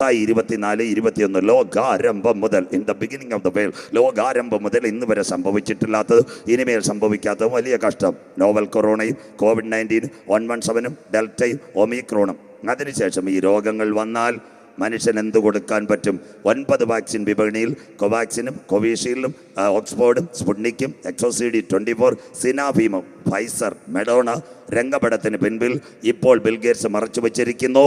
മത്തായി ഇരുപത്തിനാല് ഇരുപത്തിയൊന്ന്. ലോകാരംഭം മുതൽ in the beginning of the world ലോകാരംഭം മുതൽ ഇന്ന് വരെ സംഭവിച്ചിട്ടില്ലാത്തത് ഇനിമേൽ സംഭവിക്കാത്ത വലിയ കഷ്ടം. നോവൽ കൊറോണയും കോവിഡ് നയന്റീൻ വൺ വൺ സെവനും ഡെൽറ്റയും ഒമിക്രോണും അതിനുശേഷം ഈ രോഗങ്ങൾ വന്നാൽ മനുഷ്യൻ എന്ത് കൊടുക്കാൻ പറ്റും? ഒൻപത് വാക്സിൻ വിപണിയിൽ കോവാക്സിനും കോവിഷീൽഡും ഓക്സ്ഫോർഡും സ്പുട്നിക്കും എക്സോസിഡി ട്വന്റി ഫോർ സിനാഭീമും ഫൈസർ മെഡോണ രംഗപടത്തിന് പിൻപിൽ ഇപ്പോൾ ബിൽഗേറ്റ്സ് മറച്ചു വച്ചിരിക്കുന്നു.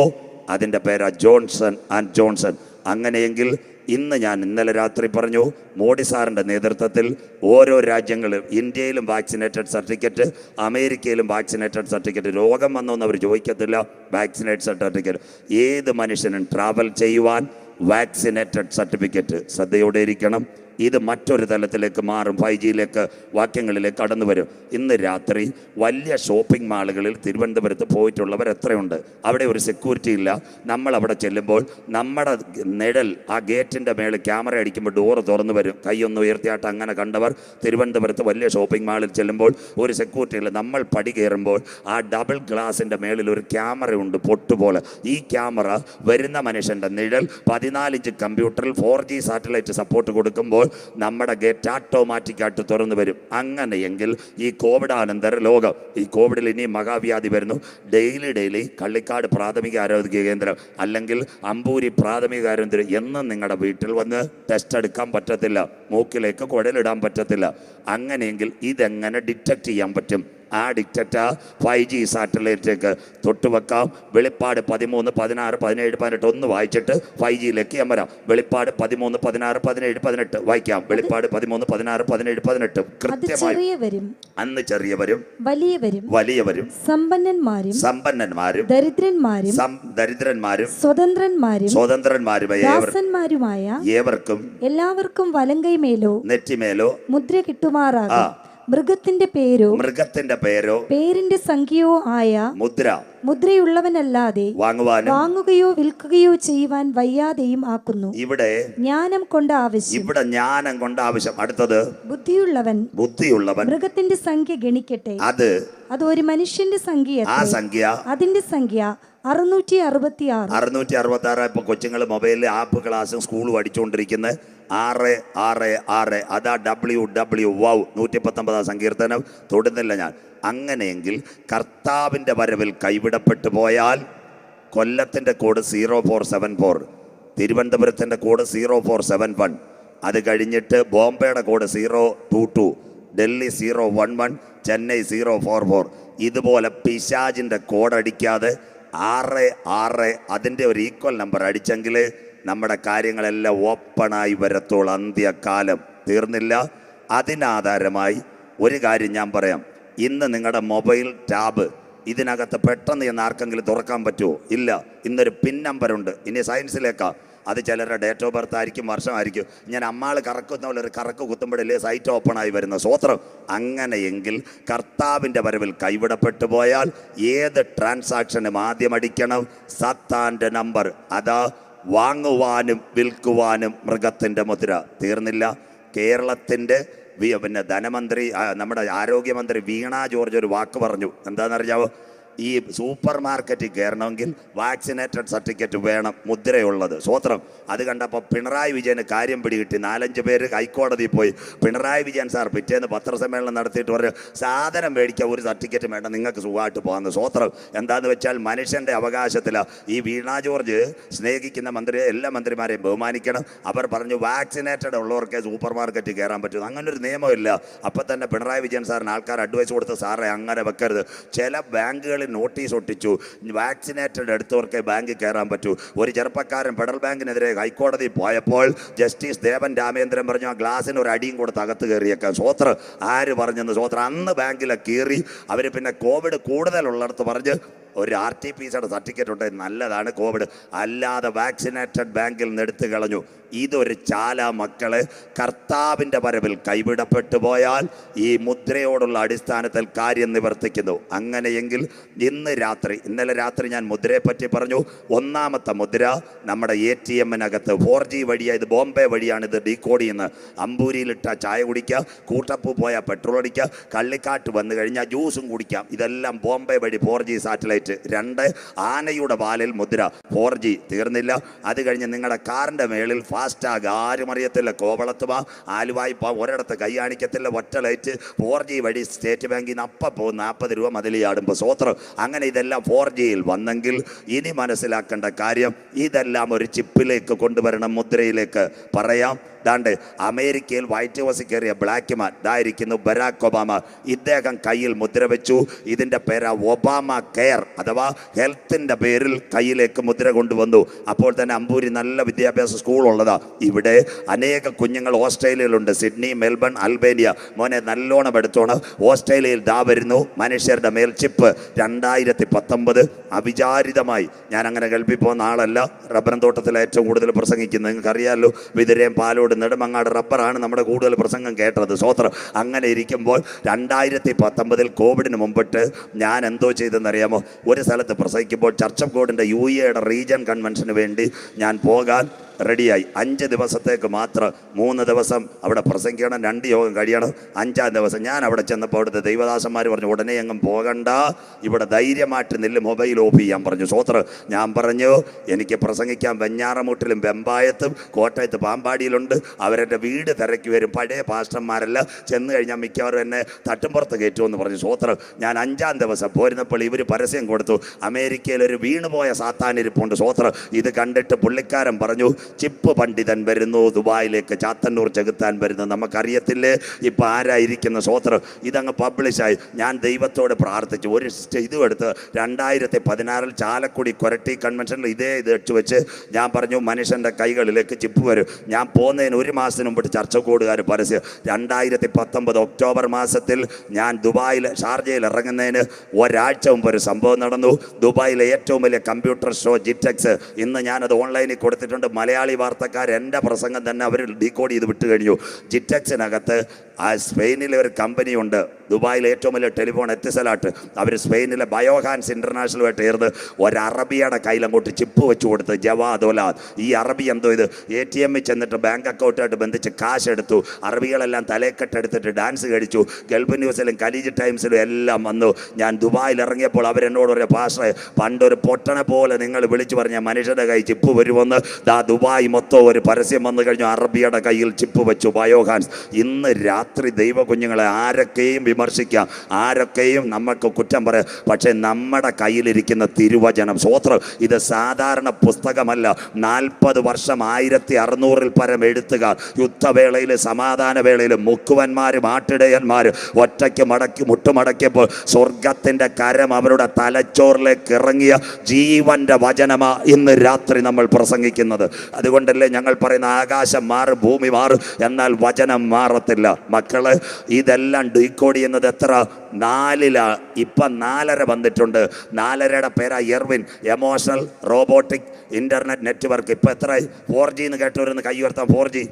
അതിന്റെ പേരാ ജോൺസൺ ആൻഡ് ജോൺസൺ. അങ്ങനെയെങ്കിൽ ഇന്ന് ഞാൻ ഇന്നലെ രാത്രി പറഞ്ഞു മോഡി സാറിന്റെ നേതൃത്വത്തിൽ ഓരോ രാജ്യങ്ങളും ഇന്ത്യയിലും വാക്സിനേറ്റഡ് സർട്ടിഫിക്കറ്റ് അമേരിക്കയിലും വാക്സിനേറ്റഡ് സർട്ടിഫിക്കറ്റ് രോഗം വന്നൊന്നും അവർ ചോദിക്കത്തില്ല വാക്സിനേറ്റഡ് സർട്ടിഫിക്കറ്റ്. ഏത് മനുഷ്യനും ട്രാവൽ ചെയ്യുവാൻ വാക്സിനേറ്റഡ് സർട്ടിഫിക്കറ്റ് ശ്രദ്ധയോടെ ഇരിക്കണം. ഇത് മറ്റൊരു തലത്തിലേക്ക് മാറും. ഫൈവ് ജിയിലേക്ക് വാക്യങ്ങളിലേക്ക് കടന്നു വരും. ഇന്ന് രാത്രി വലിയ ഷോപ്പിംഗ് മാളുകളിൽ തിരുവനന്തപുരത്ത് പോയിട്ടുള്ളവർ എത്രയുണ്ട്? അവിടെ ഒരു സെക്യൂരിറ്റി ഇല്ല. നമ്മൾ അവിടെ ചെല്ലുമ്പോൾ നമ്മുടെ നിഴൽ ആ ഗേറ്റിന്റെ മേളിൽ ക്യാമറ അടിക്കുമ്പോൾ ഡോറ് തുറന്നു വരും. കൈയൊന്ന് ഉയർത്തിയാട്ട് അങ്ങനെ കണ്ടവർ തിരുവനന്തപുരത്ത് വലിയ ഷോപ്പിംഗ് മാളിൽ ചെല്ലുമ്പോൾ ഒരു സെക്യൂരിറ്റി ഇല്ല. നമ്മൾ പടി കയറുമ്പോൾ ആ ഡബിൾ ഗ്ലാസിന്റെ മേളിൽ ഒരു ക്യാമറ ഉണ്ട് പൊട്ടുപോലെ. ഈ ക്യാമറ വരുന്ന മനുഷ്യന്റെ നിഴൽ പതിനാലിഞ്ച് കമ്പ്യൂട്ടറിൽ ഫോർ ജി സാറ്റലൈറ്റ് സപ്പോർട്ട് കൊടുക്കുമ്പോൾ നമ്മുടെ ഗേറ്റ് ആട്ടോമാറ്റിക്കായിട്ട് തുറന്നു വരും. അങ്ങനെയെങ്കിൽ ഈ കോവിഡാനന്തര ലോകം ഈ കോവിഡിൽ ഇനി മഹാവ്യാധി വരുന്നു. ഡെയിലി ഡെയിലി കള്ളിക്കാട് പ്രാഥമിക ആരോഗ്യ കേന്ദ്രം അല്ലെങ്കിൽ അമ്പൂരി പ്രാഥമിക ആരോഗ്യ കേന്ദ്രം എന്നും നിങ്ങളുടെ വീട്ടിൽ വന്ന് ടെസ്റ്റ് എടുക്കാൻ പറ്റത്തില്ല. മൂക്കിലേക്ക് കുഴലിടാൻ പറ്റത്തില്ല. അങ്ങനെയെങ്കിൽ ഇതെങ്ങനെ ഡിറ്റക്ട് ചെയ്യാൻ പറ്റും? ആ ഡിറ്റക്റ്റ ഫൈവ് ജി സാറ്റലൈറ്റിലേക്ക് തൊട്ടുവെക്കാം വെളിപ്പാട് പതിമൂന്ന് പതിനാറ് പതിനേഴ് പതിനെട്ട് ഒന്ന് വായിച്ചിട്ട് ഫൈവ് ജിയിലേക്ക് ഞാൻ വരാം വെളിപ്പാട് പതിമൂന്ന് പതിനാറ് പതിനേഴ് പതിനെട്ട് വായിക്കാം. വെളിപ്പാട് പതിമൂന്ന് പതിനാറ് പതിനേഴ് പതിനെട്ട് കൃത്യമായി അന്ന് ചെറിയവരും വലിയവരും വലിയവരും സമ്പന്നന്മാരും സമ്പന്നന്മാരും ദരിദ്രന്മാരും ദരിദ്രന്മാരും സ്വതന്ത്രന്മാരും സ്വതന്ത്രന്മാരും ഏവർക്കും എല്ലാവർക്കും വലങ്കൈമേലോ നെറ്റിമേലോ മുദ്ര കിട്ടുമാറാകും. മൃഗത്തിന്റെ പേരോ മൃഗത്തിന്റെ പേരോ പേരിന്റെ സംഖ്യയോ ആയ മുദ്ര. മുദ്രയുള്ളവനല്ലാതെ വാങ്ങുവാനും വാങ്ങുകയോ വിൽക്കുകയോ ചെയ്യുവാൻ വയ്യാതെയും ആക്കുന്നു. ഇവിടെ ജ്ഞാനം കൊണ്ട് ആവശ്യം. ഇവിടെ ജ്ഞാനം കൊണ്ട് ആവശ്യം. അടുത്തത് ബുദ്ധിയുള്ളവൻ ബുദ്ധിയുള്ളവൻ. മൃഗത്തിന്റെ സംഖ്യ ഗണിക്കട്ടെ. അത് അത് ഒരു മനുഷ്യന്റെ സംഖ്യ ആ സംഖ്യ അതിന്റെ സംഖ്യ അറുന്നൂറ്റി അറുപത്തി ആറ് അറുന്നൂറ്റി അറുപത്തി ആറ് ഇപ്പൊ കൊച്ചുങ്ങൾ മൊബൈലിൽ ആപ്പ് ക്ലാസ്സും സ്കൂളും പഠിച്ചുകൊണ്ടിരിക്കുന്നത് ആറ് ആറ് ആറ്. അതാ ഡബ്ല്യു ഡബ്ല്യു വൗ. നൂറ്റി പത്തൊമ്പതാം സങ്കീർത്തനം. തൊടുന്നില്ല ഞാൻ. അങ്ങനെയെങ്കിൽ കർത്താവിന്റെ വരവിൽ കൈവിടപ്പെട്ടു പോയാൽ കൊല്ലത്തിന്റെ code zero four seven four. തിരുവനന്തപുരത്തിന്റെ code zero four seven one. അത് കഴിഞ്ഞിട്ട് ബോംബെയുടെ code zero two two. Delhi zero one one Chennai zero four four. ഇതുപോലെ പിശാജിന്റെ കോഡ് അടിക്കാതെ ആറ് ആറ് അതിന്റെ ഒരു ഈക്വൽ നമ്പർ അടിച്ചെങ്കിൽ നമ്മുടെ കാര്യങ്ങളെല്ലാം ഓപ്പണായി വരത്തോൾ അന്ത്യകാലം തീർന്നില്ല. അതിനാധാരമായി ഒരു കാര്യം ഞാൻ പറയാം. ഇന്ന് നിങ്ങളുടെ മൊബൈൽ ടാബ് ഇതിനകത്ത് പെട്ടെന്ന് എന്ന് ആർക്കെങ്കിലും തുറക്കാൻ പറ്റുമോ? ഇല്ല. ഇന്നൊരു പിൻ നമ്പറുണ്ട് ഇനി സയൻസിലേക്കാ. അത് ചിലരുടെ ഡേറ്റ് ഓഫ് ബർത്ത് ആയിരിക്കും വർഷമായിരിക്കും. ഞാൻ അമ്മാൾ കറക്കുന്ന പോലെ ഒരു കറക്ക് കുത്തുമ്പോഴല്ലേ സൈറ്റ് ആയി വരുന്ന സ്വോത്രം. അങ്ങനെയെങ്കിൽ കർത്താവിന്റെ വരവിൽ കൈവിടപ്പെട്ടു പോയാൽ ഏത് ട്രാൻസാക്ഷനും ആദ്യം അടിക്കണം? സത്താന്റെ നമ്പർ. അതാ വാങ്ങുവാനും വിൽക്കുവാനും മൃഗത്തിന്റെ മുദ്ര തീർന്നില്ല. കേരളത്തിന്റെ പിന്നെ ധനമന്ത്രി നമ്മുടെ ആരോഗ്യമന്ത്രി വീണ ജോർജ് ഒരു വാക്ക് പറഞ്ഞു. എന്താണെന്നറിയാവോ? ഈ സൂപ്പർ മാർക്കറ്റിൽ കയറണമെങ്കിൽ വാക്സിനേറ്റഡ് സർട്ടിഫിക്കറ്റ് വേണം മുദ്രയുള്ളത്. സ്വോത്രം. അത് കണ്ടപ്പോൾ പിണറായി വിജയന് കാര്യം പിടികിട്ടി. നാലഞ്ച് പേര് ഹൈക്കോടതിയിൽ പോയി. പിണറായി വിജയൻ സാർ പിറ്റേന്ന് പത്രസമ്മേളനം നടത്തിയിട്ട് പറഞ്ഞു സാധനം മേടിക്കാൻ ഒരു സർട്ടിഫിക്കറ്റ് വേണ്ട നിങ്ങൾക്ക് സുഖമായിട്ട് പോകാമെന്ന്. സ്വോത്രം. എന്താന്ന് വെച്ചാൽ മനുഷ്യന്റെ അവകാശത്തിലാണ് ഈ വീണ ജോർജ് സ്നേഹിക്കുന്ന മന്ത്രി എല്ലാ മന്ത്രിമാരെയും ബഹുമാനിക്കണം. അവർ പറഞ്ഞു വാക്സിനേറ്റഡ് ഉള്ളവർക്കേ സൂപ്പർ മാർക്കറ്റിൽ കയറാൻ പറ്റും. അങ്ങനെ ഒരു നിയമമില്ല. അപ്പം തന്നെ പിണറായി വിജയൻ സാറിന് ആൾക്കാർ അഡ്വൈസ് കൊടുത്ത് സാറേ അങ്ങനെ വെക്കരുത്. ചില ബാങ്കുകളിൽ നോട്ടീസ് ഒട്ടിച്ചു. വാക്സിനേറ്റഡ് എടുത്തവർക്കേ ബാങ്കിൽ കയറാൻ പറ്റൂ. ഒരു ചെറുപ്പക്കാരൻ ഫെഡറൽ ബാങ്കിനെതിരെ ഹൈക്കോടതി പോയപ്പോൾ ജസ്റ്റിസ് ദേവൻ രാമേന്ദ്രൻ പറഞ്ഞു ആ ഗ്ലാസ്സിന് ഒരു അടിയും കൊടുത്ത് അകത്ത് കയറിയേക്കാം. സ്വോത്ര ആര് പറഞ്ഞെന്ന്? സ്വോത്ര അന്ന് ബാങ്കിലെ കീറി. അവർ പിന്നെ കോവിഡ് കൂടുതലുള്ളിടത്ത് പറഞ്ഞ് ഒരു ആർ ടി പി സിയുടെ സർട്ടിഫിക്കറ്റ് ഉണ്ട്. നല്ലതാണ് കോവിഡ് അല്ലാതെ വാക്സിനേറ്റഡ് ബാങ്കിൽ നിന്ന് എടുത്തു കളഞ്ഞു. ഇതൊരു ചാല മക്കൾ. കർത്താവിന്റെ വരവിൽ കൈവിടപ്പെട്ടു പോയാൽ ഈ മുദ്രയോടുള്ള അടിസ്ഥാനത്തിൽ കാര്യം നിവർത്തിക്കുന്നു. അങ്ങനെയെങ്കിൽ ഇന്ന് രാത്രി ഇന്നലെ രാത്രി ഞാൻ മുദ്രയെപ്പറ്റി പറഞ്ഞു. ഒന്നാമത്തെ മുദ്ര നമ്മുടെ എ ടി എമ്മിനകത്ത് ഫോർ ജി വഴിയാണ് ഇത് ബോംബെ വഴിയാണ് ഇത് ഡീകോഡ് ചെയ്യുന്നത്. അമ്പൂരിയിലിട്ട ചായ കുടിക്കുക കൂട്ടപ്പൂ പോയാൽ പെട്രോൾ അടിക്കുക കള്ളിക്കാട്ട് വന്നു കഴിഞ്ഞാൽ ജ്യൂസും കുടിക്കാം. ഇതെല്ലാം ബോംബെ വഴി ഫോർ ജി സാറ്റലൈറ്റ് സാറ്റലൈറ്റ് രണ്ട് ആനയുടെ പാലിൽ മുദ്ര ഫോർ ജി തീർന്നില്ല. അത് കഴിഞ്ഞ് നിങ്ങളുടെ കാറിന്റെ മേളിൽ ഫാസ്റ്റാഗ് ആരും അറിയത്തില്ല കോവളത്തുമ ആലുവായ്പ ഒരിടത്ത് കൈ ഒറ്റ ലൈറ്റ് ഫോർ ജി വഴി സ്റ്റേറ്റ് ബാങ്കിൽ നിന്ന് അപ്പം പോകും നാൽപ്പത് രൂപ മതിലിയാടുമ്പോൾ സ്വോത്രം അങ്ങനെ ഇതെല്ലാം ഫോർ ജിയിൽ വന്നെങ്കിൽ ഇനി മനസ്സിലാക്കേണ്ട കാര്യം ഇതെല്ലാം ഒരു ചിപ്പിലേക്ക് കൊണ്ടുവരണം മുദ്രയിലേക്ക്. പറയാം. ദാണ്ട് അമേരിക്കയിൽ വൈറ്റ് ഹൗസിൽ കയറിയ ബ്ലാക്ക് മാൻ ഇതായിരിക്കുന്നു ബരാക് ഒബാമ. ഇദ്ദേഹം കയ്യിൽ മുദ്ര വെച്ചു. ഇതിന്റെ പേര് ഒബാമ കെയർ അഥവാ ഹെൽത്തിന്റെ പേരിൽ കയ്യിലേക്ക് മുദ്ര കൊണ്ടുവന്നു. അപ്പോൾ തന്നെ അമ്പൂരി നല്ല വിദ്യാഭ്യാസ സ്കൂളുള്ളതാ ഇവിടെ അനേക കുഞ്ഞുങ്ങൾ ഓസ്ട്രേലിയയിലുണ്ട്. Sydney Melbourne Albania. മോനെ നല്ലോണം എടുത്തോണം. ഓസ്ട്രേലിയയിൽ ദാ വരുന്നു. മനുഷ്യരുടെ മേൽ ചിപ്പ്. രണ്ടായിരത്തി പത്തൊമ്പത് അവിചാരിതമായി. ഞാൻ അങ്ങനെ കേൾപ്പി പോകുന്ന ആളല്ല. റബ്ബറും തോട്ടത്തിൽ ഏറ്റവും കൂടുതൽ പ്രസംഗിക്കുന്നത്. നിങ്ങൾക്കറിയാമല്ലോ വിതിരയും പാലോട് നെടുമങ്ങാട് റബ്ബറാണ് നമ്മുടെ കൂടുതൽ പ്രസംഗം കേട്ടത്. സ്വോത്രം അങ്ങനെ ഇരിക്കുമ്പോൾ രണ്ടായിരത്തി പത്തൊമ്പതിൽ കോവിഡിന് മുമ്പിട്ട് ഞാൻ എന്തോ ചെയ്തെന്നറിയാമോ? ഒരു സ്ഥലത്ത് പ്രസംഗിക്കുമ്പോൾ ചർച്ച ഓഫ് ഗോഡിന്റെ യു എയുടെ റീജിയൻ കൺവെൻഷന് വേണ്ടി ഞാൻ പോകാൻ റെഡിയായി. അഞ്ച് ദിവസത്തേക്ക് മാത്രം മൂന്ന് ദിവസം അവിടെ പ്രസംഗിക്കണം രണ്ട് യോഗം കഴിയണം അഞ്ചാം ദിവസം. ഞാൻ അവിടെ ചെന്നപ്പോൾ അവിടുത്തെ ദൈവദാസന്മാർ പറഞ്ഞു ഉടനെ എങ്ങും പോകണ്ട. ഇവിടെ ധൈര്യമായിട്ട് നില്ല് മൊബൈൽ ഓഫ് ചെയ്യാൻ പറഞ്ഞു. സോത്ര ഞാൻ പറഞ്ഞു എനിക്ക് പ്രസംഗിക്കാൻ വെഞ്ഞാറമൂട്ടിലും വെമ്പായത്തും കോട്ടയത്ത് പാമ്പാടിയിലുണ്ട്. അവരെന്റെ വീട് തിരക്കി വരും. പഴയ പാസ്റ്റർമാരല്ല. ചെന്ന് കഴിഞ്ഞാൽ മിക്കവാറും എന്നെ തട്ടുംപുറത്ത് കയറ്റുമെന്ന് പറഞ്ഞു. സോത്ര ഞാൻ അഞ്ചാം ദിവസം പോരുന്നപ്പോൾ ഇവർ പരസ്യം കൊടുത്തു. അമേരിക്കയിൽ ഒരു വീണുപോയ സാത്താനിരിപ്പുണ്ട് സോത്ര ഇത് കണ്ടിട്ട് പുള്ളിക്കാരൻ പറഞ്ഞു ചിപ്പ് പണ്ഡിതൻ വരുന്നു ദുബായിലേക്ക് ചാത്തന്നൂർ ചെകുത്താൻ വരുന്നു. നമുക്കറിയത്തില്ലേ? ഇപ്പം ആരായിരിക്കുന്ന സ്വോത്രം? ഇതങ്ങ് പബ്ലിഷായി ഞാൻ ദൈവത്തോട് പ്രാർത്ഥിച്ചു. ഒരു ഇതും എടുത്ത് രണ്ടായിരത്തി പതിനാറിൽ ചാലക്കുടി കൊരട്ടി കൺവെൻഷനിൽ ഇതേ ഇത് ഇട്ട് വെച്ച് ഞാൻ പറഞ്ഞു മനുഷ്യന്റെ കൈകളിലേക്ക് ചിപ്പ് വരും. ഞാൻ പോകുന്നതിന് ഒരു മാസത്തിന് മുമ്പ് കൂടുകാർ പരസ്യം രണ്ടായിരത്തി പത്തൊമ്പത് ഒക്ടോബർ മാസത്തിൽ ഞാൻ ദുബായിൽ ഷാർജയിൽ ഇറങ്ങുന്നതിന് ഒരാഴ്ച മുമ്പ് ഒരു സംഭവം നടന്നു. ദുബായിലെ ഏറ്റവും വലിയ കമ്പ്യൂട്ടർ ഷോ ജിറ്റെക്സ് ഇന്ന് ഞാനത് ഓൺലൈനിൽ കൊടുത്തിട്ടുണ്ട്. മലയാളി വാർത്തക്കാർ എന്റെ പ്രസംഗം തന്നെ അവർ ഡീകോഡ് ചെയ്ത് വിട്ടു കഴിഞ്ഞു ജിറ്റെക്സിനകത്ത് ആ സ്പെയിനിലെ ഒരു കമ്പനിയുണ്ട് ദുബായിലെ ഏറ്റവും വലിയ ടെലിഫോൺ എത്തിസലാട്ട്. അവർ സ്പെയിനിലെ ബയോഹാൻസ് ഇന്റർനാഷണലുമായിട്ട് ചേർന്ന് ഒരു അറബിയുടെ കയ്യിൽ അങ്ങോട്ട് ചിപ്പ് വെച്ച് കൊടുത്ത് ജവാദോലാദ് ഈ അറബി എന്തോ ഇത്? എ ടി എമ്മിൽ ചെന്നിട്ട് ബാങ്ക് അക്കൗണ്ടായിട്ട് ബന്ധിച്ച് കാശ് എടുത്തു അറബികളെല്ലാം തലേക്കെട്ടെടുത്തിട്ട് ഡാൻസ് കഴിച്ചു ഗൾഫ് ന്യൂസിലും കലീജ് ടൈംസിലും എല്ലാം വന്നു. ഞാൻ ദുബായിൽ ഇറങ്ങിയപ്പോൾ അവരെന്നോട് ഒരു ഭാഷ പണ്ടൊരു പൊട്ടനെ പോലെ നിങ്ങൾ വിളിച്ചു പറഞ്ഞ മനുഷ്യരുടെ കൈ ചിപ്പ് വരുമെന്ന്. ദാ ദുബായ് മൊത്തം ഒരു പരസ്യം വന്നു കഴിഞ്ഞു. അറബിയുടെ കയ്യിൽ ചിപ്പ് വെച്ചു ബയോഹാൻസ്. ഇന്ന് രാത്രി ദൈവ കുഞ്ഞുങ്ങളെ ആരൊക്കെയും വിമർശിക്കാം. ആരൊക്കെയും നമുക്ക് കുറ്റം പറയാം. പക്ഷേ നമ്മുടെ കയ്യിലിരിക്കുന്ന തിരുവചനം സ്വോത്രം ഇത് സാധാരണ പുസ്തകമല്ല. നാൽപ്പത് വർഷം ആയിരത്തി അറുന്നൂറിൽ പരം എഴുത്തുകാർ യുദ്ധവേളയിൽ സമാധാന വേളയിൽ മുക്കുവന്മാരും ആട്ടിടയന്മാരും ഒറ്റയ്ക്ക് മടക്കി മുട്ടുമടക്കിയപ്പോൾ സ്വർഗത്തിന്റെ കരം അവരുടെ തലച്ചോറിലേക്ക് ഇറങ്ങിയ ജീവന്റെ വചനമാ ഇന്ന് രാത്രി നമ്മൾ പ്രസംഗിക്കുന്നത്. അതുകൊണ്ടല്ലേ ഞങ്ങൾ പറയുന്ന ആകാശം മാറും ഭൂമി മാറും. എന്നാൽ വചനം മാറത്തില്ല. മക്കളെ ഇതെല്ലാം ഡീകോഡ് ചെയ്യുന്നത് എത്ര? നാലിലാ. ഇപ്പം നാലര വന്നിട്ടുണ്ട്. നാലരയുടെ പേരാ Erwin. Emotional robotic internet network ഇപ്പം എത്ര? ഫോർ ജി എന്ന് കേട്ടവരൊന്ന് കൈ ഉയർത്താം. ഫോർ ജി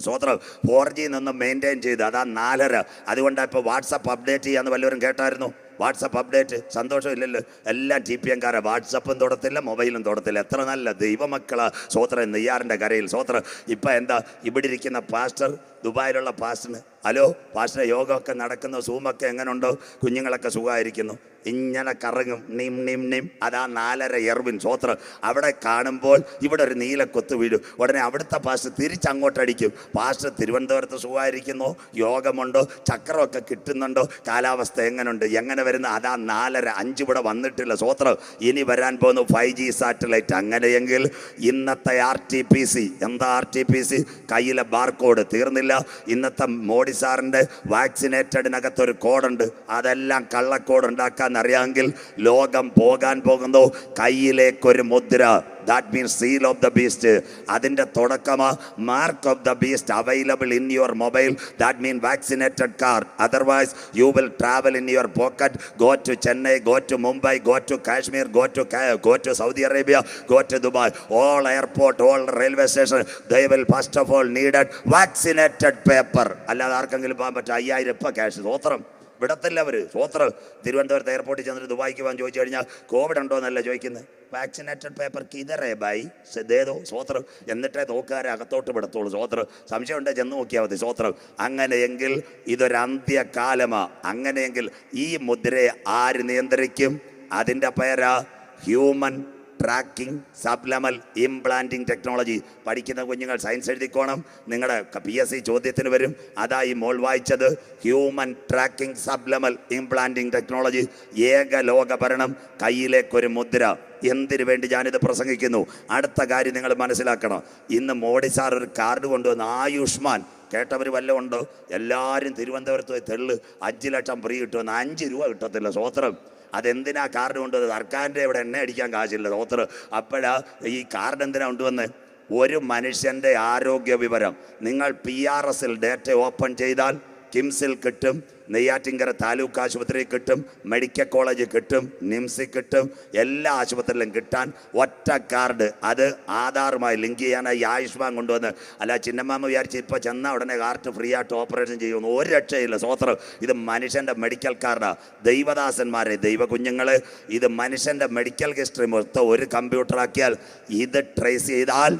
സ്വത്രം ഫോർ ജി നിന്ന് മെയിന്റെയിൻ ചെയ്ത്. അതാ നാലര. അതുകൊണ്ടാണ് ഇപ്പോൾ വാട്സപ്പ് അപ്ഡേറ്റ് ചെയ്യാമെന്ന് വല്ലവരും കേട്ടായിരുന്നു. WhatsApp update. സന്തോഷമില്ലല്ലോ. എല്ലാം ടി പി എംകാരെ. വാട്സപ്പും തൊടത്തില്ല മൊബൈലും തൊടത്തില്ല. എത്ര നല്ല ദൈവമക്കളാ. സോത്ര നെയ്യാറിന്റെ കരയിൽ. സോത്ര ഇപ്പം എന്താ? ഇവിടെ ഇരിക്കുന്ന പാസ്റ്റർ ദുബായിലുള്ള പാസ്റ്ററിന് ഹലോ പാസ്റ്റർ യോഗമൊക്കെ നടക്കുന്നു. സൂമൊക്കെ എങ്ങനെയുണ്ടോ കുഞ്ഞുങ്ങളൊക്കെ സുഖമായിരിക്കുന്നു. ഇങ്ങനെ കറങ്ങും. നിം നിം നിം. അതാ നാലര എർവിൻ സോത്രം. അവിടെ കാണുമ്പോൾ ഇവിടെ ഒരു നീല കൊത്തു വീഴും. ഉടനെ അവിടുത്തെ പാസ്റ്റർ തിരിച്ചങ്ങോട്ടടിക്കും. പാസ്റ്റർ തിരുവനന്തപുരത്ത് സുഖമായിരിക്കുന്നു. യോഗമുണ്ടോ? ചക്രമൊക്കെ കിട്ടുന്നുണ്ടോ? കാലാവസ്ഥ എങ്ങനെയുണ്ട് എങ്ങനെ വരുന്ന അതാ നാലര അഞ്ച് ഇവിടെ വന്നിട്ടില്ല. സ്വോത്രം ഇനി വരാൻ പോകുന്നു ഫൈവ് ജി സാറ്റലൈറ്റ് അങ്ങനെയെങ്കിൽ ഇന്നത്തെ ആർ ടി പി സി എന്താ ആർ ടി പി സി കയ്യിലെ ബാർകോഡ് തീർന്നില്ല. ഇന്നത്തെ മോഡി സാറിന്റെ വാക്സിനേറ്റഡിനകത്ത് ഒരു കോഡുണ്ട് അതെല്ലാം കള്ളക്കോഡ് ഉണ്ടാക്കാൻ അറിയാമെങ്കിൽ ലോകം പോകാൻ പോകുന്നു. കയ്യിലേക്കൊരു മുദ്ര that means seal of the beast അതിന്റെ തുടക്കമാ mark of the beast available in your mobile that mean vaccinated car otherwise you will travel in your pocket go to Chennai go to Mumbai go to Kashmir go to go to Saudi Arabia go to Dubai all airport all railway station thy will first of all needed vaccinated paper അല്ലാതെ ആർക്കെങ്കിലും പോകാൻ പറ്റും. അയ്യായിരം ഇപ്പം cash സ്വോത്രം വിടത്തില്ല അവർ സ്വോത്ര. തിരുവനന്തപുരത്ത് എയർപോർട്ടിൽ ചെന്നിട്ട് ദുബായിക്ക് പോകാൻ ചോദിച്ചു കഴിഞ്ഞാൽ കോവിഡ് ഉണ്ടോ എന്നല്ല ചോദിക്കുന്നത് വാക്സിനേറ്റഡ് പേപ്പർ കിതറേ ബായി സിദ്ധേതോ സ്വോത്രം. എന്നിട്ടേ നോക്കാരെ അകത്തോട്ട് വിടത്തുള്ളൂ. സ്വോത്രം. സംശയമുണ്ട്? ചെന്ന് നോക്കിയാൽ മതി. സ്വോത്രം. അങ്ങനെയെങ്കിൽ ഇതൊരന്ത്യകാലമാണ് അങ്ങനെയെങ്കിൽ ഈ മുദ്രയെ ആര് നിയന്ത്രിക്കും? അതിന്റെ പേരാ human tracking subliminal implanting technology പഠിക്കുന്ന കുഞ്ഞുങ്ങൾ സയൻസ് എഴുതിക്കോണം. നിങ്ങളുടെ പി എസ് സി ചോദ്യത്തിന് വരും. അതായി മോൾ വായിച്ചത്. Human tracking subliminal implanting technology ഏക ലോക ഭരണം കയ്യിലേക്കൊരു മുദ്ര. എന്തിനു വേണ്ടി ഞാനിത് പ്രസംഗിക്കുന്നു? അടുത്ത കാര്യം നിങ്ങൾ മനസ്സിലാക്കണം. ഇന്ന് മോഡി സാർ ഒരു കാർഡ് കൊണ്ടുവന്ന് ആയുഷ്മാൻ. കേട്ടവർ വല്ലതും ഉണ്ടോ? എല്ലാവരും തിരുവനന്തപുരത്ത് പോയി തെള്ള് അഞ്ച് ലക്ഷം ഫ്രീ കിട്ടുമെന്ന് അഞ്ച് രൂപ കിട്ടത്തില്ല സ്വോത്രം. അതെന്തിനാ കാർഡ് കൊണ്ടുവന്നത്? സർക്കാരിന്റെ ഇവിടെ എണ്ണ അടിക്കാൻ കാശില്ല ഓത്തർ അപ്പോഴാ ഈ കാർഡ് എന്തിനാ കൊണ്ടുവന്നത് ഒരു മനുഷ്യന്റെ ആരോഗ്യ വിവരം. നിങ്ങൾ പി ആർ എസിൽ ഡേറ്റ ഓപ്പൺ ചെയ്താൽ കിംസിൽ കിട്ടും നെയ്യാറ്റിങ്കര താലൂക്ക് ആശുപത്രിയിൽ കിട്ടും മെഡിക്കൽ കോളേജ് കിട്ടും നിംസിൽ കിട്ടും എല്ലാ ആശുപത്രിയിലും കിട്ടാൻ ഒറ്റ കാർഡ്. അത് ആധാറുമായി ലിങ്ക് ചെയ്യാനായി ആയുഷ്മാൻ കൊണ്ടുവന്ന്. അല്ല ചിന്നമ്മാമ വിചാരിച്ച് ഇപ്പോൾ ചെന്നാൽ ഉടനെ കാർട്ട് ഫ്രീ ആയിട്ട് ഓപ്പറേഷൻ ചെയ്യുമെന്ന് ഒരു രക്ഷയില്ല സ്വോത്രം ഇത് മനുഷ്യന്റെ മെഡിക്കൽ കാർഡാണ് ദൈവദാസന്മാരെ ദൈവകുഞ്ഞുങ്ങൾ ഇത് മനുഷ്യന്റെ മെഡിക്കൽ ഹിസ്റ്ററി മൊത്തം ഒരു കമ്പ്യൂട്ടറാക്കിയാൽ ഇത് ട്രേസ് ചെയ്താൽ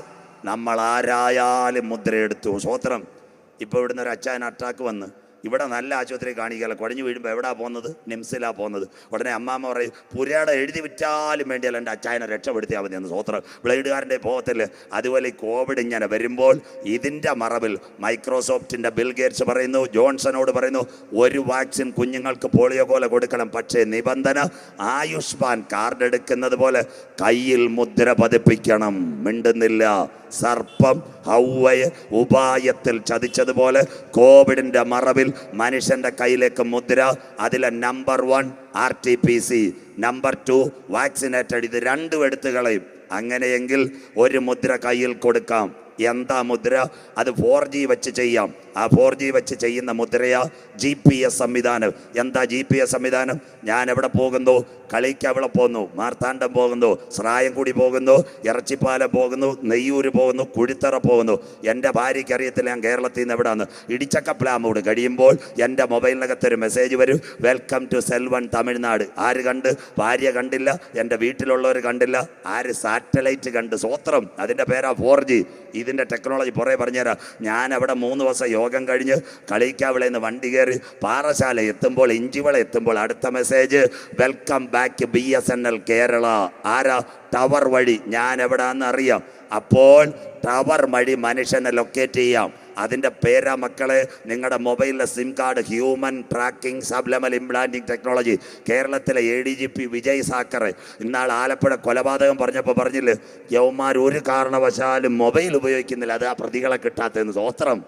നമ്മൾ ആരായാലും മുദ്രയെടുത്തു. സ്വോത്രം ഇപ്പോൾ ഇവിടുന്ന് ഒരു അച്ചായൻ അറ്റാക്ക് വന്ന് ഇവിടെ നല്ല ആശുപത്രി കാണിക്കല. കുഴഞ്ഞു വീഴുമ്പോൾ എവിടാ പോകുന്നത്? നിംസിലാ പോകുന്നത്. ഉടനെ അമ്മാമ്മ പറയും പുരയുടെ എഴുതി വിറ്റാലും വേണ്ടിയല്ല എന്റെ അച്ചായനെ രക്ഷപ്പെടുത്തിയാൽ മതി എന്ന് സ്വോത്രം ബ്ലേഡുകാരന്റെ പോകത്തില്ല അതുപോലെ ഈ കോവിഡ് ഇങ്ങനെ വരുമ്പോൾ ഇതിന്റെ മറവിൽ മൈക്രോസോഫ്റ്റിന്റെ ബിൽഗേറ്റ്സ് പറയുന്നു ജോൺസണോട് പറയുന്നു ഒരു വാക്സിൻ കുഞ്ഞുങ്ങൾക്ക് പോളിയോ പോലെ കൊടുക്കണം. പക്ഷേ നിബന്ധന ആയുഷ്മാൻ കാർഡ് എടുക്കുന്നത് പോലെ കയ്യിൽ മുദ്ര പതിപ്പിക്കണം. മിണ്ടുന്നില്ല. സർപ്പം ഹൗവയെ ഉപായത്തിൽ ചതിച്ചതുപോലെ കോവിഡിന്റെ മറവിൽ മനുഷ്യന്റെ കയ്യിലേക്ക് മുദ്ര അതിലെ number one R T P C number two vaccinated. ഇത് രണ്ടും എടുത്തു കളയും. അങ്ങനെയെങ്കിൽ ഒരു മുദ്ര കയ്യിൽ കൊടുക്കാം. എന്താ മുദ്ര? അത് ഫോർ ജി വെച്ച് ചെയ്യാം. ആ ഫോർ ജി വെച്ച് ചെയ്യുന്ന മുദ്രയാ ജി പി എസ് സംവിധാനം. എന്താ ജി പി എസ് സംവിധാനം? ഞാൻ എവിടെ പോകുന്നു? കളിക്ക് അവിടെ പോകുന്നു മാർത്താണ്ഡം പോകുന്നു. സ്രായംകുടി പോകുന്നു. ഇറച്ചിപ്പാലം പോകുന്നു. നെയ്യൂര് പോകുന്നു. കുഴിത്തറ പോകുന്നു. എന്റെ ഭാര്യയ്ക്ക് അറിയത്തില്ല ഞാൻ കേരളത്തിൽ നിന്ന് എവിടെയാണ് ഇടിച്ചക്കപ്ലാമൂട് കഴിയുമ്പോൾ എന്റെ മൊബൈലിനകത്ത് ഒരു മെസ്സേജ് വരും. Welcome to CellOne Tamil Nadu. ആര് കണ്ട്? ഭാര്യ കണ്ടില്ല. എന്റെ വീട്ടിലുള്ളവർ കണ്ടില്ല. ആര് സാറ്റലൈറ്റ് കണ്ട്? സ്വോത്രം അതിന്റെ പേരാ ഫോർ ജി ഇതിന്റെ ടെക്നോളജി പുറകെ പറഞ്ഞുതരാം. ഞാൻ അവിടെ മൂന്ന് ദിവസം യോഗം കഴിഞ്ഞ് കളിക്കാവിളയിൽ നിന്ന് വണ്ടി കയറി പാറശാല എത്തുമ്പോൾ ഇഞ്ചിവള എത്തുമ്പോൾ അടുത്ത message welcome back B S N L Kerala ആരാ? ടവർ വഴി. ഞാൻ എവിടാന്ന് അറിയാം. അപ്പോൾ ടവർ വഴി മനുഷ്യനെ ലൊക്കേറ്റ് ചെയ്യാം. അതിന്റെ പേരാ മക്കളെ നിങ്ങളുടെ മൊബൈലിലെ SIM card human tracking subliminal implanting technology കേരളത്തിലെ A D G P Vijay Sakhare. ഇന്നാൾ ആലപ്പുഴ കൊലപാതകം പറഞ്ഞപ്പോൾ പറഞ്ഞില്ലേ യൗമാർ ഒരു കാരണവശാലും മൊബൈൽ ഉപയോഗിക്കുന്നില്ല. അത് ആ പ്രതികളെ കിട്ടാത്തതെന്ന്. സ്വോത്രം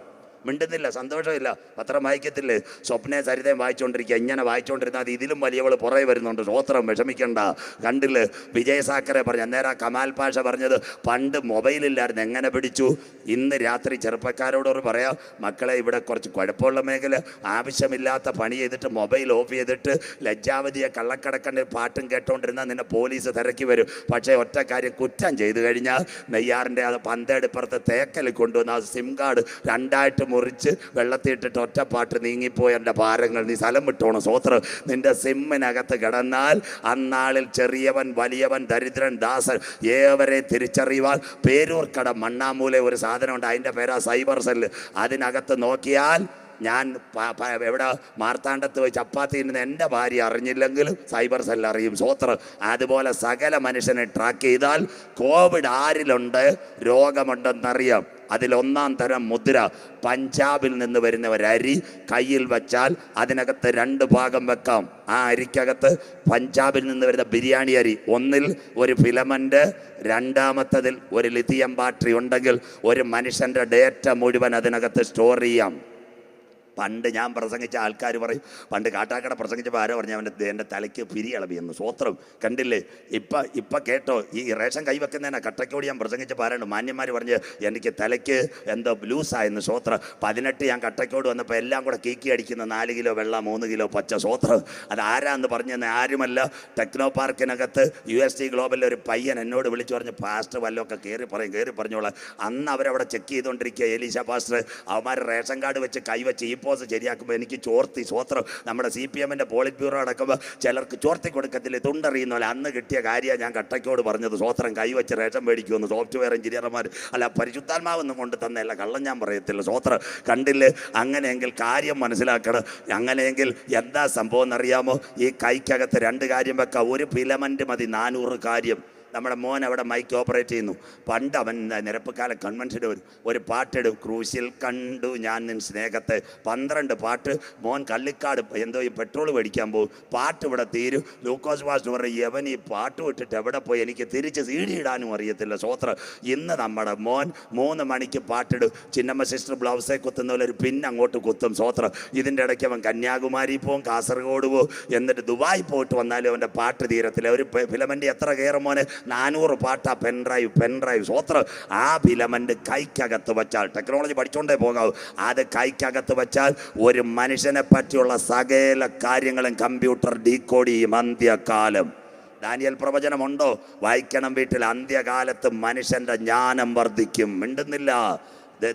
മിണ്ടുന്നില്ല സന്തോഷമില്ല. പത്രം വായിക്കത്തില്ലേ? സ്വപ്നെ സരിതയും വായിച്ചുകൊണ്ടിരിക്കുക ഇങ്ങനെ വായിച്ചുകൊണ്ടിരുന്നാൽ ഇതിലും വലിയവൾ പുറകെ വരുന്നുണ്ട്. സ്വോത്രം വിഷമിക്കണ്ട. കണ്ടില്ല? വിജയ സാക്കറെ പറഞ്ഞു അന്നേരം കമാൽ പാഷ പറഞ്ഞത് പണ്ട് മൊബൈലില്ലായിരുന്നു. എങ്ങനെ പിടിച്ചു? ഇന്ന് രാത്രി ചെറുപ്പക്കാരോട് പറയാം മക്കളെ ഇവിടെ കുറച്ച് കുഴപ്പമുള്ള മേഖല. ആവശ്യമില്ലാത്ത പണി ചെയ്തിട്ട് മൊബൈൽ ഓഫ് ചെയ്തിട്ട് ലജ്ജാവതിയെ കള്ളക്കടക്കണ്ട പാട്ടും കേട്ടോണ്ടിരുന്നാൽ നിന്നെ പോലീസ് തിരക്കി വരും. പക്ഷേ ഒറ്റ കാര്യം കുറ്റം ചെയ്തു കഴിഞ്ഞാൽ നെയ്യാറിന്റെ അത് പന്തേടിപ്പുറത്ത് തേക്കൽ കൊണ്ടുവന്ന് ആ സിം കാർഡ് രണ്ടായിട്ട് മുറിച്ച് വെള്ളത്തിട്ടിട്ട് ഒറ്റപ്പാട്ട് നീങ്ങിപ്പോയ എന്റെ ഭാരങ്ങൾ. നീ സ്ഥലം വിട്ടോണം സ്വോത്രം നിന്റെ സിമ്മിനകത്ത് കിടന്നാൽ അന്നാളിൽ ചെറിയവൻ വലിയവൻ ദരിദ്രൻ ദാസൻ ഏവരെ തിരിച്ചറിയുവാൻ പേരൂർക്കട മണ്ണാമൂല ഒരു സാധനമുണ്ട്. അതിന്റെ പേരാ സൈബർ സെല്ല്. അതിനകത്ത് നോക്കിയാൽ ഞാൻ എവിടെ മാർത്താണ്ഡത്ത് പോയി ചപ്പാത്തി ഇരുന്ന് എന്റെ ഭാര്യ അറിഞ്ഞില്ലെങ്കിലും സൈബർ സെൽ അറിയും. സോത്രം അതുപോലെ സകല മനുഷ്യനെ ട്രാക്ക് ചെയ്താൽ കോവിഡ് ആരിലുണ്ട്? രോഗമുണ്ടെന്നറിയാം. അതിലൊന്നാം തരം മുദ്ര പഞ്ചാബിൽ നിന്ന് വരുന്ന അരി കയ്യിൽ വച്ചാൽ അതിനകത്ത് രണ്ട് ഭാഗം വെക്കാം. ആ അരിക്കകത്ത് പഞ്ചാബിൽ നിന്ന് വരുന്ന ബിരിയാണി അരി ഒന്നിൽ ഒരു ഫിലമെന്റ് രണ്ടാമത്തതിൽ ഒരു ലിഥിയം ബാറ്ററി ഉണ്ടെങ്കിൽ ഒരു മനുഷ്യന്റെ ഡേറ്റ മുഴുവൻ അതിനകത്ത് സ്റ്റോർ ചെയ്യാം. പണ്ട് ഞാൻ പ്രസംഗിച്ച ആൾക്കാർ പറയും പണ്ട് കാട്ടാക്കട പ്രസംഗിച്ചപ്പോൾ ആരോ പറഞ്ഞു അവന്റെ എന്റെ തലയ്ക്ക് പിരി ഇളവിയെന്ന്. സ്വോത്രം. കണ്ടില്ലേ? ഇപ്പം ഇപ്പം കേട്ടോ ഈ റേഷൻ കൈവെക്കുന്നതിനെ കട്ടക്കോടി ഞാൻ പ്രസംഗിച്ചപ്പോൾ ആരാണ് മാന്യന്മാർ പറഞ്ഞ് എനിക്ക് തലയ്ക്ക് എന്തോ ബ്ലൂസായെന്ന് സ്വോത്രം. പതിനെട്ട് ഞാൻ കട്ടക്കോട് വന്നപ്പോൾ എല്ലാം കൂടെ കീക്കി അടിക്കുന്ന നാല് കിലോ വെള്ളം മൂന്ന് കിലോ പച്ച സ്വോത്രം. അത് ആരാന്ന് പറഞ്ഞു തന്നെ ആരുമല്ല. ടെക്നോ പാർക്കിനകത്ത് യു എസ് ടി ഗ്ലോബലിലെ ഒരു പയ്യൻ എന്നോട് വിളിച്ചു പറഞ്ഞ് പാസ്റ്റർ വല്ലതൊക്കെ കയറി പറയും കയറി പറഞ്ഞോളാം. അന്ന് അവരവിടെ ചെക്ക് ചെയ്തുകൊണ്ടിരിക്കുക എലീശ പാസ്റ്റർ അവന്മാർ റേഷൻ കാർഡ് വെച്ച് കൈവച്ച് ഈ പോസ് ശരിയാക്കുമ്പോൾ എനിക്ക് ചോർത്തി സ്വോത്രം. നമ്മുടെ സി പി എമ്മിന്റെ പോളിറ്റ് ബ്യൂറോ അടക്കുമ്പോൾ ചിലർക്ക് ചോർത്തി കൊടുക്കത്തില്ല? തുണ്ടറിയുന്ന പോലെ. അന്ന് കിട്ടിയ കാര്യമാണ് ഞാൻ കട്ടയ്ക്കോട് പറഞ്ഞത്. സ്വോത്രം കൈവച്ച് റേഷൻ മേടിക്കുമെന്ന് സോഫ്റ്റ്വെയർ എഞ്ചിനീയർമാർ അല്ല പരിശുദ്ധാത്മാവൊന്നും കൊണ്ട് തന്നെയല്ല കള്ളം ഞാൻ പറയത്തില്ല. സ്വോത്രം കണ്ടില്ലേ? അങ്ങനെയെങ്കിൽ കാര്യം മനസ്സിലാക്കണം. അങ്ങനെയെങ്കിൽ എന്താ സംഭവം എന്നറിയാമോ? ഈ കൈക്കകത്ത് രണ്ട് കാര്യം വെക്കാം. ഒരു ഫിലമെന്റ് മതി നാനൂറ് കാര്യം. നമ്മുടെ മോൻ അവിടെ മൈക്ക് ഓപ്പറേറ്റ് ചെയ്യുന്നു. പണ്ട് അവൻ നിരപ്പക്കാല കൺവെൻഷന് വരും ഒരു പാട്ടിടും ക്രൂശിൽ കണ്ടു ഞാൻ നിൻ സ്നേഹത്തെ. പന്ത്രണ്ട് പാട്ട് മോൻ കള്ളിക്കാട് എന്തോ ഈ പെട്രോൾ മേടിക്കാൻ പോകും. പാട്ട് ഇവിടെ തീരും. ലൂക്കോസ് വാസ് പറഞ്ഞ യവൻ ഈ പാട്ട് വിട്ടിട്ട് എവിടെ പോയി? എനിക്ക് തിരിച്ച് സീടിയിടാനും അറിയത്തില്ല സ്വോത്രം ഇന്ന് നമ്മുടെ മോൻ മൂന്ന് മണിക്ക് പാട്ടിടും. ചിന്നമ്മ സിസ്റ്റർ ബ്ലൗസേ കുത്തുന്ന പോലെ ഒരു പിൻ അങ്ങോട്ട് കുത്തും സ്വോത്രം ഇതിന്റെ ഇടയ്ക്ക് അവൻ കന്യാകുമാരി പോവും കാസർഗോഡ് പോവും. എന്നിട്ട് ദുബായ് പോയിട്ട് വന്നാലും അവന്റെ പാട്ട് തീരത്തില്ല. ഒരു ഫിലമെന്റ് എത്ര കയറും മോനെ? നാനൂറ് പാട്ട പെൻ ഡ്രൈവ് പെൻ ഡ്രൈവ് സ്വോത്രം. ആ ഫിലമെന്റ് കൈക്കകത്ത് വെച്ചാൽ ടെക്നോളജി പഠിച്ചുകൊണ്ടേ പോകാവൂ. അത് കൈക്കകത്ത് വെച്ചാൽ ഒരു മനുഷ്യനെ പറ്റിയുള്ള സകല കാര്യങ്ങളും കമ്പ്യൂട്ടർ ഡീകോഡ് ചെയ്യും അന്ത്യകാലം. ദാനിയൽ പ്രവചനമുണ്ടോ? വായിക്കണം വീട്ടിൽ അന്ത്യകാലത്ത് മനുഷ്യന്റെ ജ്ഞാനം വർദ്ധിക്കും. മിണ്ടുന്നില്ല.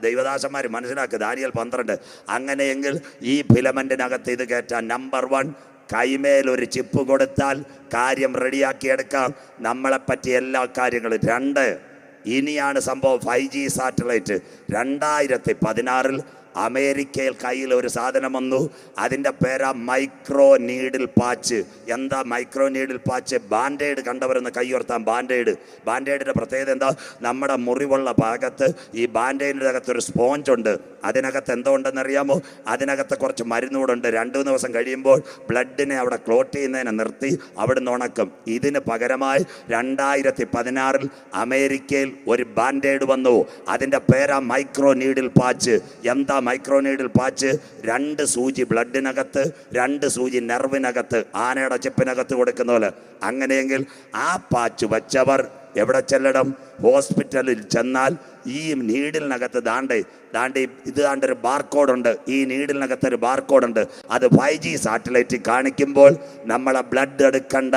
ദൈവദാസന്മാർ മനസ്സിലാക്കുക ദാനിയൽ പന്ത്രണ്ട്. അങ്ങനെയെങ്കിൽ ഈ ഫിലമെന്റിനകത്ത് ഇത് കയറ്റാൻ നമ്പർ വൺ കൈമേൽ ഒരു ചിപ്പ് കൊടുത്താൽ കാര്യം റെഡിയാക്കി റെഡിയാക്കിയെടുക്കാം നമ്മളെപ്പറ്റി എല്ലാ കാര്യങ്ങളും രണ്ട്. ഇനിയാണ് സംഭവം ഫൈവ് ജി സാറ്റലൈറ്റ്. രണ്ടായിരത്തി പതിനാറിൽ അമേരിക്കയിൽ കയ്യിൽ ഒരു സാധനം വന്നു. അതിന്റെ പേരാ മൈക്രോ നീഡിൽ പാച്ച്. എന്താ മൈക്രോ നീഡിൽ പാച്ച്? ബാൻഡേഡ് കണ്ടവരെന്ന് കൈയുയർത്താൻ ബാൻഡേഡ്. ബാൻഡേഡിന്റെ പ്രത്യേകത എന്താ? നമ്മുടെ മുറിവുള്ള ഭാഗത്ത് ഈ ബാൻഡേഡിന്റെ അകത്ത് ഒരു സ്പോഞ്ച് ഉണ്ട്. അതിനകത്ത് എന്തോ ഉണ്ടെന്നറിയാമോ അതിനകത്ത് കുറച്ച് മരുന്നുകൂടുണ്ട്. രണ്ടു ദിവസം കഴിയുമ്പോൾ ബ്ലഡിനെ അവിടെ ക്ലോട്ട് ചെയ്യുന്നതിനെ നിർത്തി അവിടുന്ന് ഉണക്കും. ഇതിന് പകരമായി രണ്ടായിരത്തി പതിനാറിൽ അമേരിക്കയിൽ ഒരു ബാൻഡേഡ് വന്നു. അതിന്റെ പേരാ മൈക്രോ നീഡിൽ പാച്ച്. എന്താ മൈക്രോ നീഡിൽ പാച്ച് രണ്ട് സൂചി ബ്ലഡിനകത്ത് രണ്ട് സൂചി നെർവിനകത്ത് ആനയുടെ ചിപ്പിനകത്ത് കൊടുക്കുന്ന പോലെ. അങ്ങനെയെങ്കിൽ ആ പാച്ച് വെച്ചവർ എവിടെ ചെല്ലണം? ഹോസ്പിറ്റലിൽ ചെന്നാൽ ഈ നീഡിലിനകത്ത് ദാണ്ടേ ദാണ്ട് ഇത് ദാണ്ട് ഒരു ബാർകോഡ് ഉണ്ട് ഈ നീഡിലിനകത്ത് ഒരു ബാർകോഡ് ഉണ്ട് അത് ഫൈവ് ജി സാറ്റലൈറ്റ് കാണിക്കുമ്പോൾ നമ്മളെ ബ്ലഡ് എടുക്കണ്ട.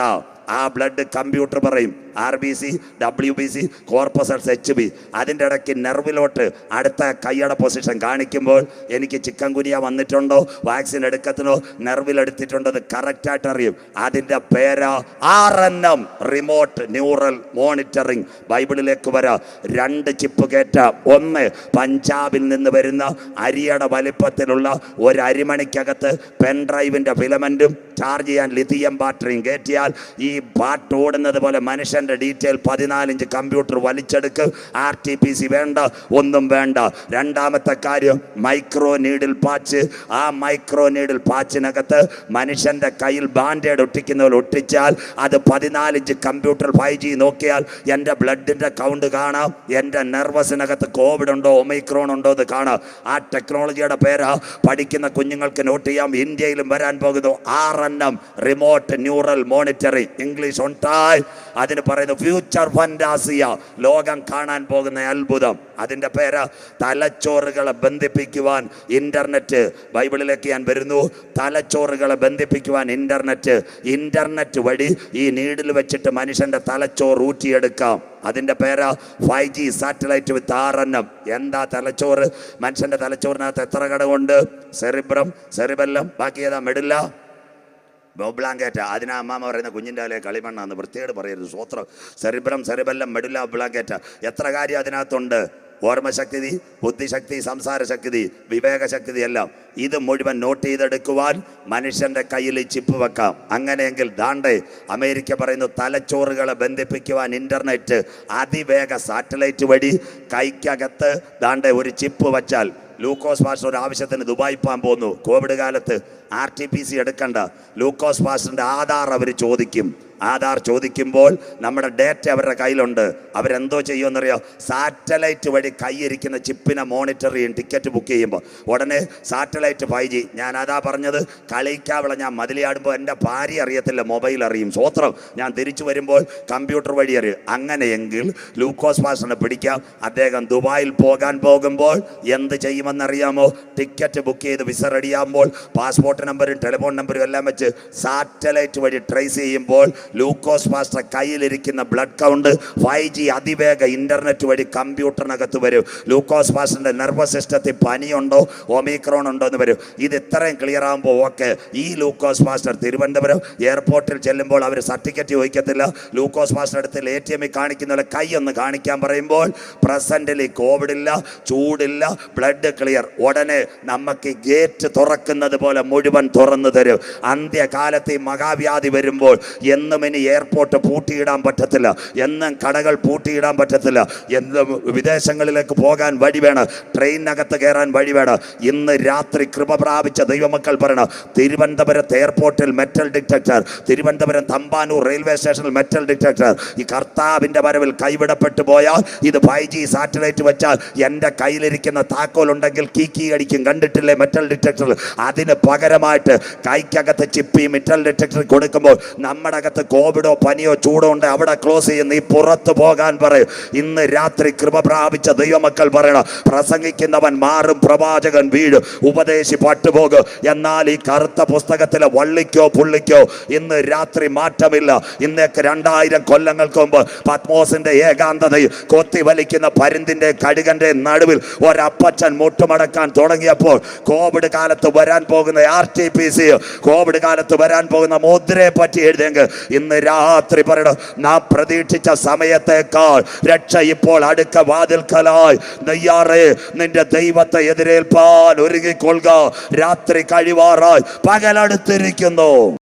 ആ ബ്ലഡ് കമ്പ്യൂട്ടർ പറയും R B C W B C corpuscles H B അതിന്റെ ഇടയ്ക്ക് നെർവിലോട്ട് അടുത്ത കൈയുടെ പൊസിഷൻ കാണിക്കുമ്പോൾ എനിക്ക് ചിക്കൻ കുനിയ വന്നിട്ടുണ്ടോ വാക്സിൻ എടുക്കത്തിനോ നെർവിൽ അത് കറക്റ്റായിട്ട് അറിയും. അതിന്റെ പേരാ R N M remote neural monitoring ബൈബിളിലേക്ക് വരാം. രണ്ട് ചിപ്പ് കയറ്റ ഒന്ന് പഞ്ചാബിൽ നിന്ന് വരുന്ന അരിയുടെ വലിപ്പത്തിലുള്ള ഒരു അരിമണിക്കകത്ത് പെൻഡ്രൈവിന്റെ ഫിലമെന്റും ചാർജ് ചെയ്യാൻ ലിഥിയം ബാറ്ററിയും കയറ്റിയാൽ ഈ പാട്ട് ഓടുന്നത് പോലെ മനുഷ്യന്റെ ഡീറ്റെയിൽ പതിനാലിഞ്ച് കമ്പ്യൂട്ടർ വലിച്ചെടുക്ക്. ആർ ടി പി സി വേണ്ട ഒന്നും വേണ്ട. രണ്ടാമത്തെ കാര്യം മൈക്രോ നീഡിൽ പാച്ച്. ആ മൈക്രോ നീഡിൽ പാച്ചിനകത്ത് മനുഷ്യന്റെ കയ്യിൽ ബാൻഡേഡ് ഒട്ടിക്കുന്ന പോലെ ഒട്ടിച്ചാൽ അത് പതിനാലിഞ്ച് കമ്പ്യൂട്ടർ ഫൈവ് ജി നോക്കിയാൽ എന്റെ ബ്ലഡിന്റെ കൗണ്ട് കാണാം. എന്റെ നെർവസിനകത്ത് കോവിഡ് ഉണ്ടോ ഒമൈക്രോൺ ഉണ്ടോ എന്ന് കാണാം. ആ ടെക്നോളജിയുടെ പേരാ. പഠിക്കുന്ന കുഞ്ഞുങ്ങൾക്ക് നോട്ട് ചെയ്യാം. ഇന്ത്യയിലും വരാൻ പോകുന്നു. R N M remote neural monitoring English ഉണ്ടായ് അതിന് പറയുന്നു ഫ്യൂച്ചർ ഫൻഡാസിയ ലോകം കാണാൻ പോകുന്ന അത്ഭുതം. അതിന്റെ പേര് തലച്ചോറുകളെ ബന്ധിപ്പിക്കുവാൻ ഇന്റർനെറ്റ് ബൈബിളിലേക്ക് ഞാൻ വരുന്നു. തലച്ചോറുകളെ ബന്ധിപ്പിക്കുവാൻ ഇന്റർനെറ്റ് ഇന്റർനെറ്റ് വഴി ഈ നീഡിൽ വെച്ചിട്ട് മനുഷ്യന്റെ തലച്ചോറ് ഊറ്റിയെടുക്കാം. അതിന്റെ പേര് five G satellite with R N M എന്താ തലച്ചോറ്? മനുഷ്യന്റെ തലച്ചോറിനകത്ത് എത്ര ഘടകമുണ്ട് സെറിബ്രം സെറിബെല്ലം ബാക്കി ഏതാ? മെഡില്ല ബ്ലാങ്കറ്റ് അതിനാ അമ്മാമ പറയുന്ന കുഞ്ഞിന്റെ അല്ലെ കളിമണ്ണാന്ന് വൃത്തിയോട് പറയരുത്. സ്വോത്രം സെറിബ്രം സെറിബെല്ലം മെഡുല ബ്ലാങ്കേറ്റ എത്ര കാര്യം അതിനകത്തുണ്ട്? ഓർമ്മശക്തി ബുദ്ധിശക്തി സംസാരശക്തി വിവേകശക്തി എല്ലാം. ഇത് മുഴുവൻ നോട്ട് ചെയ്തെടുക്കുവാൻ മനുഷ്യന്റെ കയ്യിൽ ചിപ്പ് വെക്കാം. അങ്ങനെയെങ്കിൽ ദാണ്ടേ അമേരിക്ക പറയുന്നു തലച്ചോറുകളെ ബന്ധിപ്പിക്കുവാൻ ഇന്റർനെറ്റ് അതിവേഗ സാറ്റലൈറ്റ് വഴി കൈക്കകത്ത് ദാണ്ടേ ഒരു ചിപ്പ് വച്ചാൽ ലൂക്കോസ് പാസ്റ്റർ ഒരു ആവശ്യത്തിന് ദുബായ് പോകാൻ പോകുന്നു. കോവിഡ് കാലത്ത് ആർ ടി പി സി എടുക്കണ്ട ലൂക്കോസ് പാസ്റ്ററിന്റെ ആധാർ അവർ ചോദിക്കും. ആധാർ ചോദിക്കുമ്പോൾ നമ്മുടെ ഡേറ്റ അവരുടെ കയ്യിലുണ്ട്. അവരെന്തോ ചെയ്യുമെന്നറിയോ? സാറ്റലൈറ്റ് വഴി കൈയിരിക്കുന്ന ചിപ്പിനെ മോണിറ്റർ ചെയ്യും ടിക്കറ്റ് ബുക്ക് ചെയ്യുമ്പോൾ. ഉടനെ സാറ്റലൈറ്റ് ഫൈവ് ജി. ഞാൻ അതാ പറഞ്ഞത് കളിക്കാവിള ഞാൻ മതിലിയാടുമ്പോൾ എന്റെ ഭാര്യ അറിയത്തില്ല മൊബൈൽ അറിയും. സ്വോത്രം. ഞാൻ തിരിച്ചു വരുമ്പോൾ കമ്പ്യൂട്ടർ വഴി അറിയും. അങ്ങനെയെങ്കിൽ ലൂക്കോസ് പാസ്റ്ററിനെ പിടിക്കാം. അദ്ദേഹം ദുബായിൽ പോകാൻ പോകുമ്പോൾ എന്ത് ചെയ്യുമെന്നറിയാമോ? ടിക്കറ്റ് ബുക്ക് ചെയ്ത് വിസ റെഡിയാകുമ്പോൾ പാസ്പോർട്ട് നമ്പറും ടെലിഫോൺ നമ്പറും എല്ലാം വെച്ച് സാറ്റലൈറ്റ് വഴി ട്രേസ് ചെയ്യുമ്പോൾ ലൂക്കോസ് മാസ്റ്റർ കയ്യിലിരിക്കുന്ന ബ്ലഡ് കൗണ്ട് ഫൈവ് ജി അതിവേഗ ഇന്റർനെറ്റ് വഴി കമ്പ്യൂട്ടറിനകത്ത് വരും. ലൂക്കോസ് മാസ്റ്ററിന്റെ നെർവസ് സിസ്റ്റത്തിൽ പനിയുണ്ടോ? ഒമിക്രോൺ ഉണ്ടോ എന്ന് വരും. ഇത് ഇത്രയും ക്ലിയർ ആകുമ്പോൾ ഓക്കെ ഈ ലൂക്കോസ് മാസ്റ്റർ തിരുവനന്തപുരം എയർപോർട്ടിൽ ചെല്ലുമ്പോൾ അവർ സർട്ടിഫിക്കറ്റ് ചോദിക്കത്തില്ല. ലൂക്കോസ് മാസ്റ്റർ അടുത്ത് എ ടി എമ്മിൽ കാണിക്കുന്ന കൈ ഒന്ന് കാണിക്കാൻ പറയുമ്പോൾ പ്രസന്റിൽ കോവിഡ് ഇല്ല ചൂടില്ല ബ്ലഡ് ക്ലിയർ ഉടനെ നമുക്ക് ഗേറ്റ് തുറക്കുന്നത് പോലെ മുഴുവൻ തുറന്നു തരും. അന്ത്യകാലത്ത് ഈ മഹാവ്യാധി വരുമ്പോൾ എന്നും ഇനി എയർപോർട്ട് പൂട്ടിയിടാൻ പറ്റത്തില്ല. എന്നും കടകൾ പൂട്ടിയിടാൻ പറ്റത്തില്ല. എന്നും വിദേശങ്ങളിലേക്ക് പോകാൻ വഴി വേണം. ട്രെയിനകത്ത് കയറാൻ വഴി വേണം. ഇന്ന് രാത്രി കൃപ പ്രാപിച്ച ദൈവമക്കൾ പറയണം തിരുവനന്തപുരത്ത് എയർപോർട്ടിൽ metal detector Thiruvananthapuram Thampanoor railway സ്റ്റേഷനിൽ മെറ്റൽ ഡിറ്റക്ടർ ഈ കർത്താവിന്റെ വരവിൽ കൈവിടപ്പെട്ടു പോയാൽ ഇത് ഫൈവ് ജി സാറ്റലൈറ്റ് വെച്ചാൽ എന്റെ കയ്യിലിരിക്കുന്ന താക്കോലുണ്ടെങ്കിൽ കീക്കി അടിക്കും. കണ്ടിട്ടില്ലേ മെറ്റൽ ഡിറ്റക്ടർ അതിന് പകരമായിട്ട് കൈക്കകത്ത് ചിപ്പി മെറ്റൽ ഡിറ്റക്ടർ കൊടുക്കുമ്പോൾ നമ്മുടെ അകത്ത് കോവിഡോ പനിയോ ചൂടോ ഉണ്ട് അവിടെ ക്ലോസ് ചെയ്യുന്ന ഈ പുറത്തു പോകാൻ പറയും. ഇന്ന് രാത്രി കൃപ പ്രാപിച്ച ദൈവമക്കൾ പറയണം പ്രസംഗിക്കുന്നവൻ മാറും പ്രവാചകൻ വീഴും ഉപദേശി പട്ടുപോകും. എന്നാൽ ഈ കറുത്ത പുസ്തകത്തിലെ വള്ളിക്കോ പുള്ളിക്കോ ഇന്ന് രാത്രി മാറ്റമില്ല. ഇന്നേക്ക് രണ്ടായിരം കൊല്ലങ്ങൾക്ക് മുമ്പ് പത്മോസിന്റെ ഏകാന്തതയിൽ കൊത്തി വലിക്കുന്ന പരുന്തിന്റെ കടുകന്റെ നടുവിൽ ഒരപ്പച്ചൻ മുട്ടുമടക്കാൻ തുടങ്ങിയപ്പോൾ കോവിഡ് കാലത്ത് വരാൻ പോകുന്ന R T P C Covid കാലത്ത് വരാൻ പോകുന്ന മുദ്രയെ പറ്റി എഴുതിയെങ്കിൽ ഇന്ന് രാത്രി പറയണം നാം പ്രതീക്ഷിച്ച സമയത്തേക്കാൾ രക്ഷ ഇപ്പോൾ അടുക്ക വാതിൽക്കലായി. നെയ്യാറേ നിന്റെ ദൈവത്തെ എതിരേൽപ്പാൻ ഒരുങ്ങിക്കൊള്ളുക. രാത്രി കഴിവാറായി. പകലടുത്തിരിക്കുന്നു.